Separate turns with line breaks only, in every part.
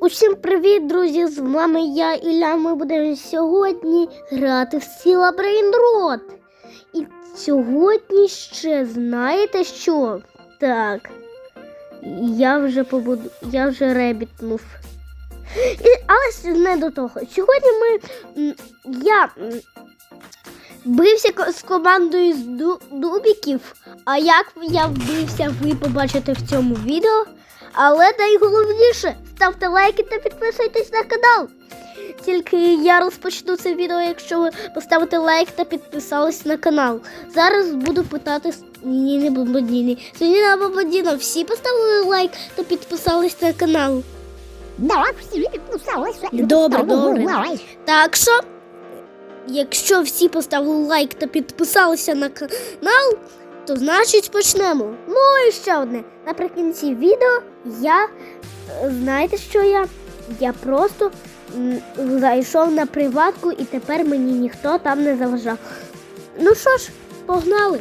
Усім привіт, друзі! З вами я Ілля. Ми будемо сьогодні грати в Сіла Брейнрот. І сьогодні ще знаєте що? Так. Я вже побуду. Я вже ребітнув. І, але не до того. Сьогодні ми. Я бився з командою з дубіків. А як я вбився, ви побачите в цьому відео. Але найголовніше, ставте лайки та підписуйтесь на канал. Тільки я розпочну це відео, якщо ви поставите лайк та підписались на канал. Зараз буду питати с- ні, не Бомбадіні. Соніна Бомбадіна, всі поставили лайк та підписались на канал.
Да, всі підписалися.
Добре, добре. Так що, якщо всі поставили лайк та підписалися на канал, то значить почнемо. Ну і ще одне. Наприкінці відео я е, знаєте, що я? Я просто зайшов на приватку і тепер мені ніхто там не заважав. Ну що ж, погнали.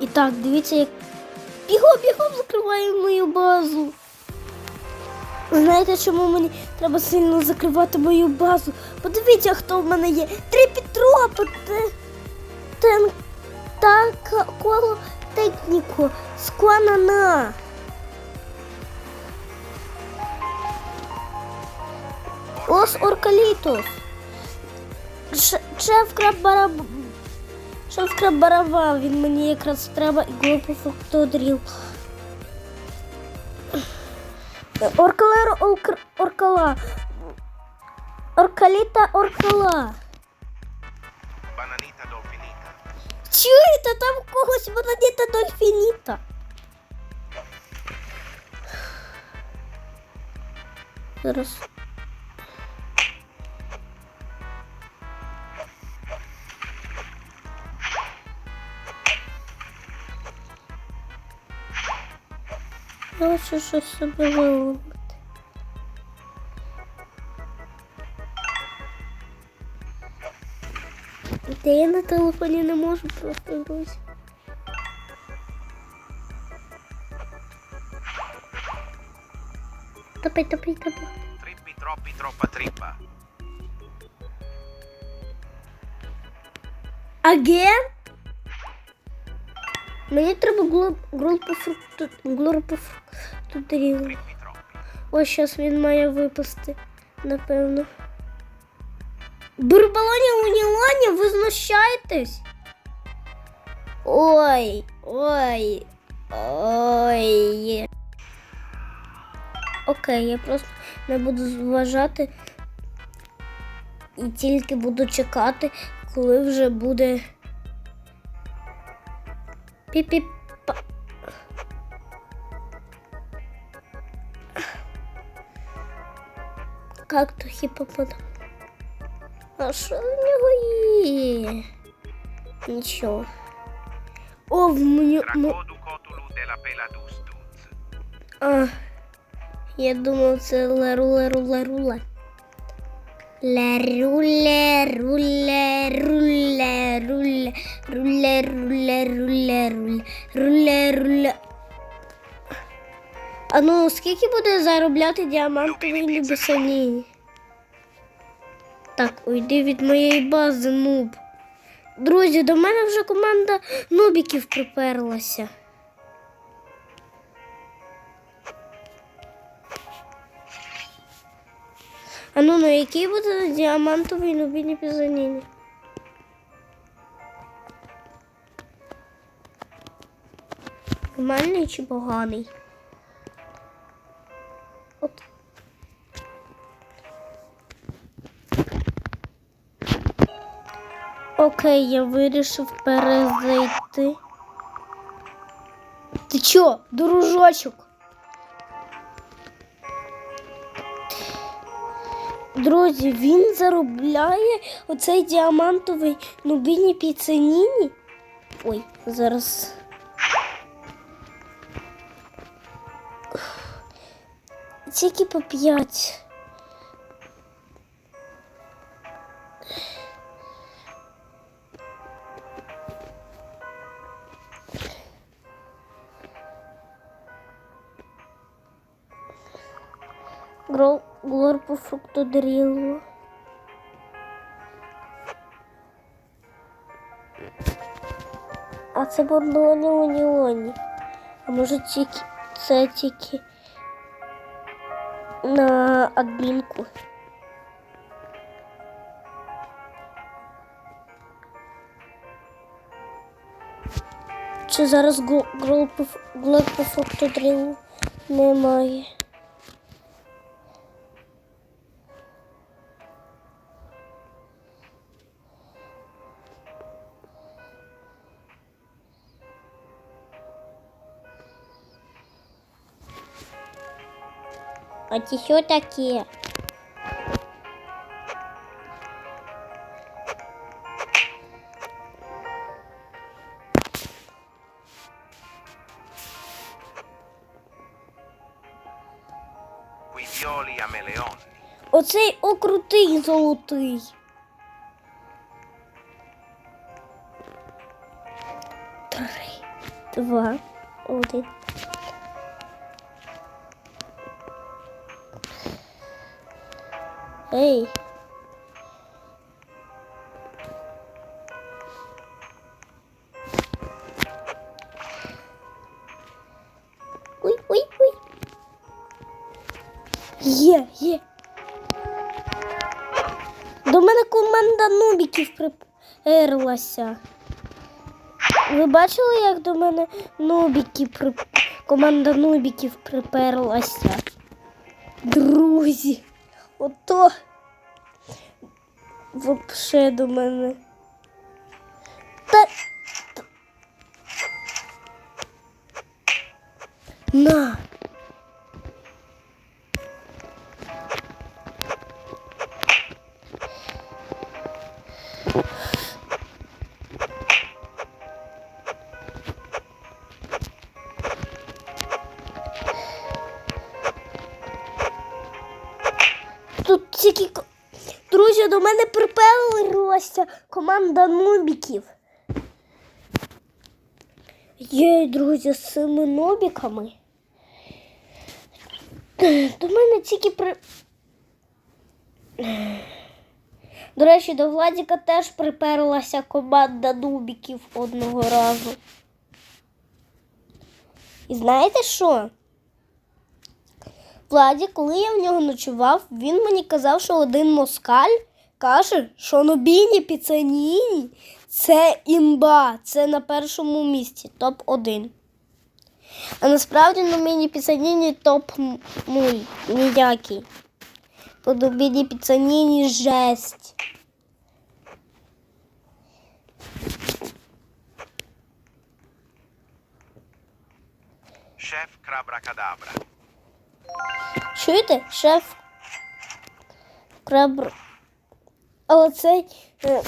І так, дивіться, як бігом, бігом закриваємо мою базу. Знаєте, чому мені треба сильно закривати мою базу? Подивіться, хто в мене є. Три тен, та коло техніку, сконана. Ос Оркалітос. Ш- Шеф краб барабан, він мені якраз треба і глупо фактодріл. Оркалеро орк, оркала. Оркаліта оркала.
Бананіта долфініта.
Чуєте, там в когось бананіта дольфініта. Зараз. Я хочу щось собі виловити. Та я на телефоні не можу просто друзі. Топай, топай, топай.
Trippi troppi troppa trippa.
Аген? Мені треба глу- групу фрукту, групу фрукту
Trippi troppi.
Ось зараз він має випасти, напевно. Бурбалоні унілоні, ви знущаєтесь? Ой, ой, ой. Окей, я просто не буду зважати і тільки буду чекати, коли вже буде. Пі-пі-па. Как то хіпопотам? А що в нього є? Нічого. О, в мене. А, я думав, це руле, руле. А ну, скільки буде заробляти діамантовий любисані? Так, уйди від моєї бази, нуб. Друзі, до мене вже команда нубіків приперлася. А ну, ну який буде діамантовий нубіні пізаніні? Нормальний чи поганий? Окей, я вирішив перезайти. Ти чо, дружочок? Друзі, він заробляє оцей діамантовий нубіні піценіні. Ой, зараз. Тільки по п'ять. Глорпу фруктодрілу. А це бандоні уніоні. А може тільки це тільки на адмінку. Чи зараз глорпу фруктодрілу немає?
Qui violi a.
Оцей окрутий золотий. Три, два, один. Ей. Ой, ой, ой. Є, є. До мене команда нубіків приперлася. Ви бачили, як до мене нубіки при... команда нубіків приперлася? Друзі, ото вообще до мене. Друзі, з цими нубіками. До мене тільки при. До речі, до Владіка теж приперлася команда нубіків одного разу. І знаєте що? Владі, коли я в нього ночував, він мені казав, що один москаль каже, що Нобіні Піцаніні це імба, це на першому місці, топ-1. А насправді Нобіні Піцаніні топ нуль, ніякий. По Нобіні Піцаніні жесть.
Chef Crabracadabra.
Чуєте, шеф крабр. Але цей е,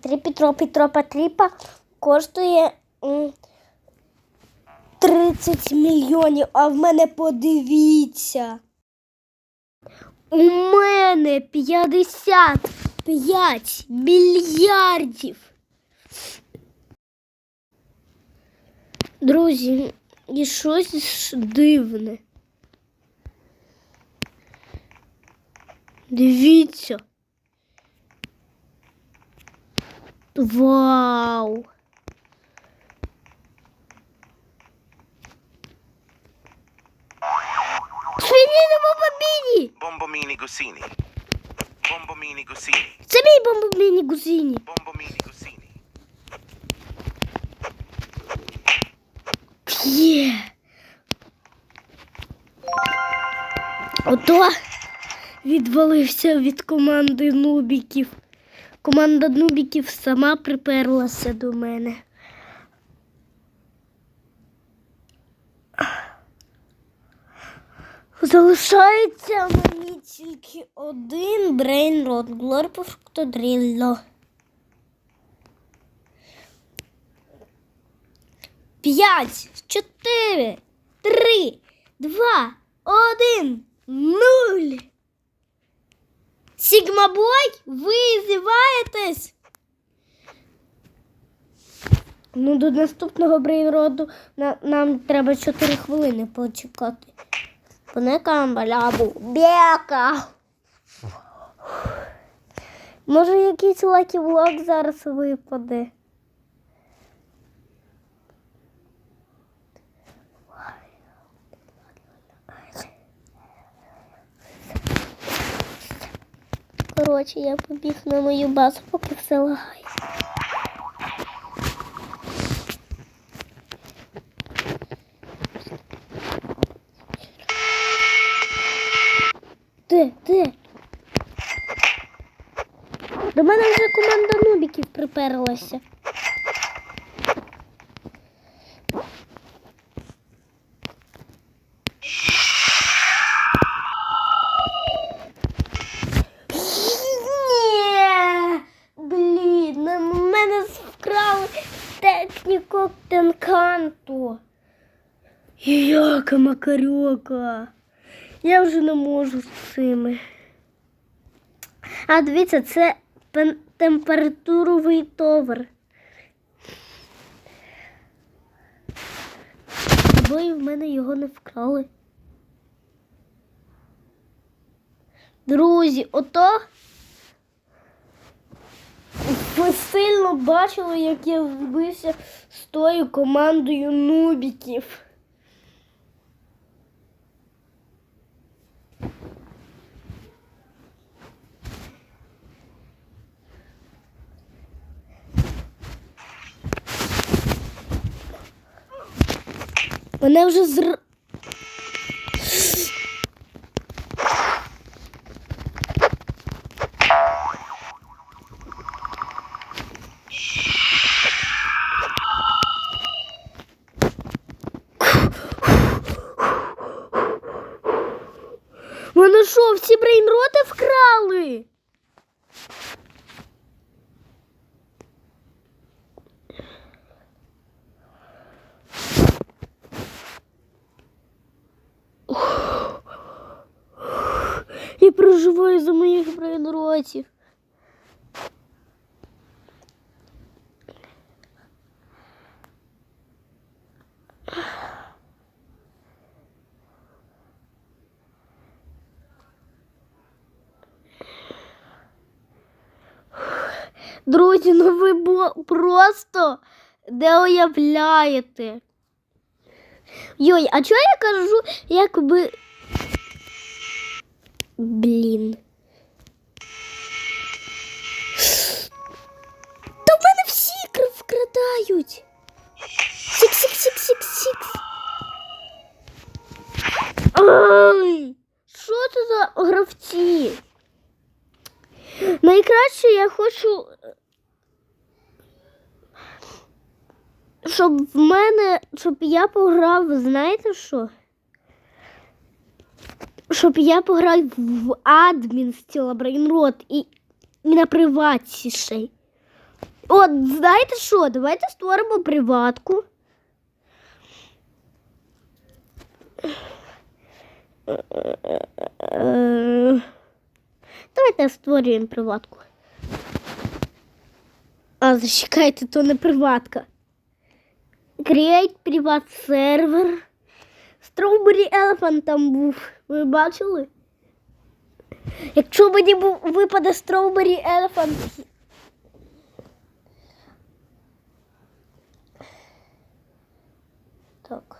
тріпі тропі тропа тріпа коштує 30 мільйонів, а в мене подивіться. У мене 55 мільярдів. Друзі, і щось дивне. Дивіться. Вау. Бомбоміні!
Bombomini Gussini. Bombomini Gussini.
Це мій бомбоміні гузині.
Bombomini Gussini.
Є. Ото відвалився від команди нубіків. Команда нубіків сама приперлася до мене. Залишається мені тільки один брейнрот Глорпо Фруктодрілло. П'ять, чотири, три, два, один, нуль. Сігмабой, ви зіваєтесь? Ну, до наступного брейнроду на, нам треба 4 хвилини почекати. Понека балябу. Бека. Може якийсь лакі влог зараз випаде. Коротше, я побіг на мою базу, поки все лагає. Де, де? До мене вже команда нубіків приперлася. Техніку тенканту. Яка макарьока. Я вже не можу цими. А дивіться, це температуровий товар. Або і в мене його не вкрали. Друзі, ото ви сильно бачили, як я збився з тою командою нубіків. Мене вже зр... Мене що, всі брейнроти вкрали? Я переживаю за моїх брейнротів. Друзі, ну ви просто не уявляєте. Йой, а чого я кажу, якби. Блін. Та в мене всі кр- вкрадають. Сікс-сікс-сікс-сікс-сікс. Ай! Що це за гравці? Найкраще я хочу, щоб в мене, щоб я пограв, знаєте що? Щоб я пограв в адмін стіла Брейнрот і, і на приватці ще. й. От, знаєте що? Давайте створимо приватку. Е, Давайте створюємо приватку. А, зачекайте, то не приватка. Create приват сервер. Strawberry Elephant там був. Ви бачили? Якщо мені випаде Strawberry Elephant. Так.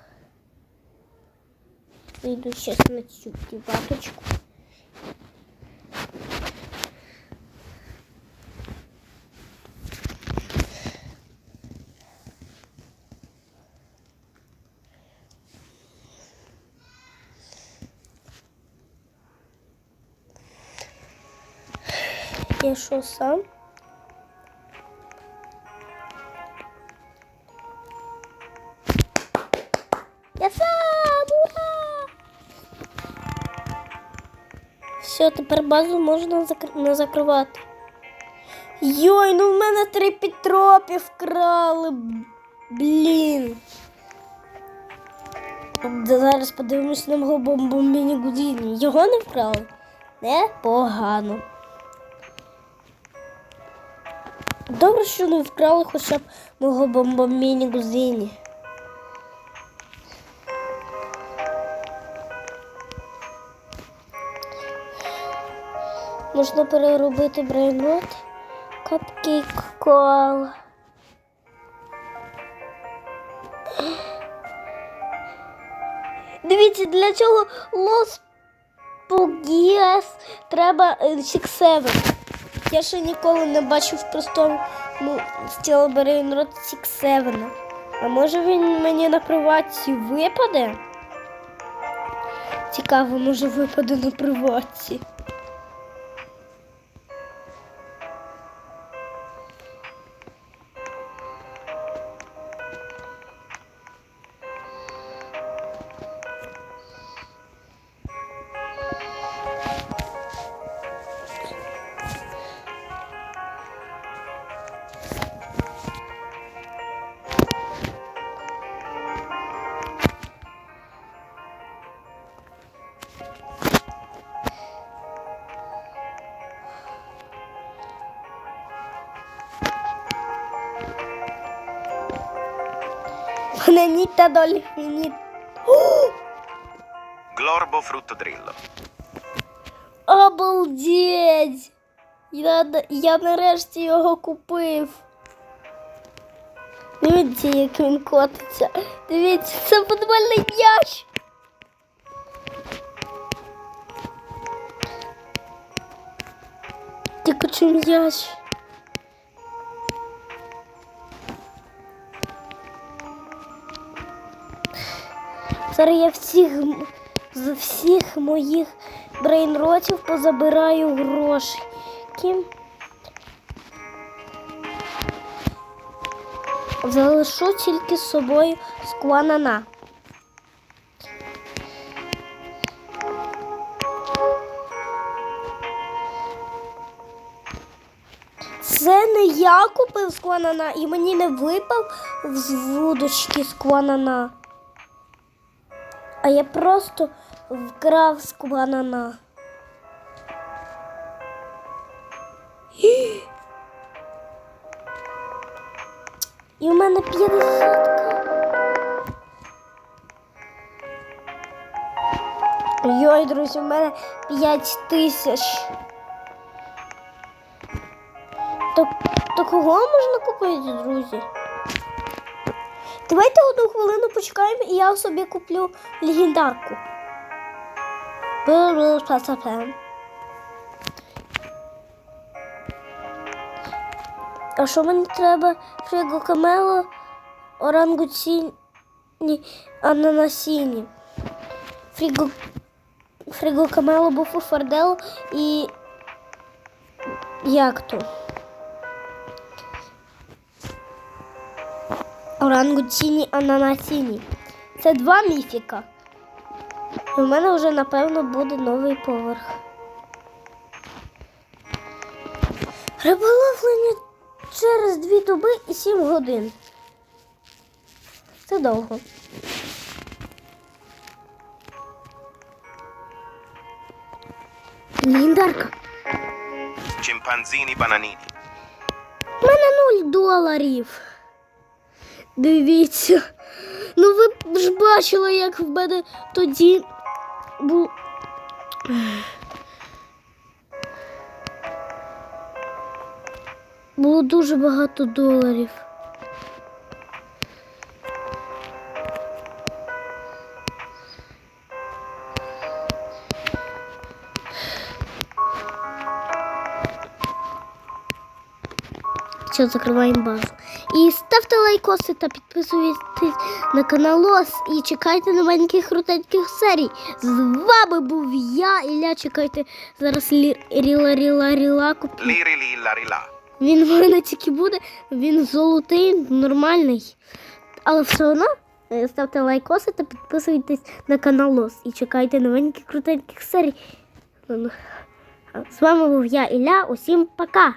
Зайду сейчас на цю приваточку. Я що сам? Я сам! Ура! Все, тепер базу можна закр... не закривати. Йой, ну в мене три підтропі вкрали. Блін. Зараз подивимось на мого бомбоміні Гудіні. Його не вкрали? Непогано. Добре, що не вкрали хоча б мого бомбоміні-гузині. Можна переробити брейнрот, капкейк кол. Дивіться, для цього лос погіас треба 67. Я ще ніколи не бачив в простому стіло Рот 6-7. А може він мені на приватці випаде? Цікаво, може випаде на приватці. Фененіта долі феніт.
Glorbo fruttodrillo.
Обалдеть! Я, я нарешті його купив. Дивіться, як він котиться. Дивіться, це футбольний м'яч. Тільки чи м'яч. Зараз я всіх з всіх моїх брейнротів позабираю гроші. Залишу тільки з собою скванана. Це не я купив скванана і мені не випав з вудочки скванана. А я просто вкрав з скванана. І в мене 50. Йой, друзі, в мене 5 тисяч. То кого можна купити, друзі? Давайте одну хвилину почекаємо, і я собі куплю легендарку. А що мені треба? Фриго камело, орангутіні, ананасіні. Фриго, фриго камело, буфу фардело і як то? Орангутіні, ананасіні. Це два міфіка. І у мене вже, напевно, буде новий поверх. Риболовлення через дві доби і сім годин. Це довго. Ліндарка.
Scimpanzini bananini.
У мене нуль доларів. Дивіться. Ну ви ж бачили, як в мене тоді був. Було дуже багато доларів. Все, закриваємо базу. І ставте лайкоси та підписуйтесь на канал Лос і чекайте новеньких крутеньких серій. З вами був я, Ілля. Чекайте зараз ріла ріла ріла куплю. Він в мене тільки буде, він золотий, нормальний. Але все одно е, ставте лайкоси та підписуйтесь на канал Лос і чекайте новеньких крутеньких серій. З вами був я, Ілля. Усім пока!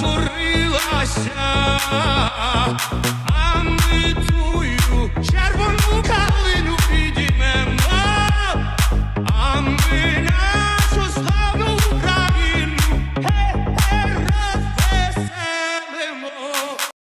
Журилася,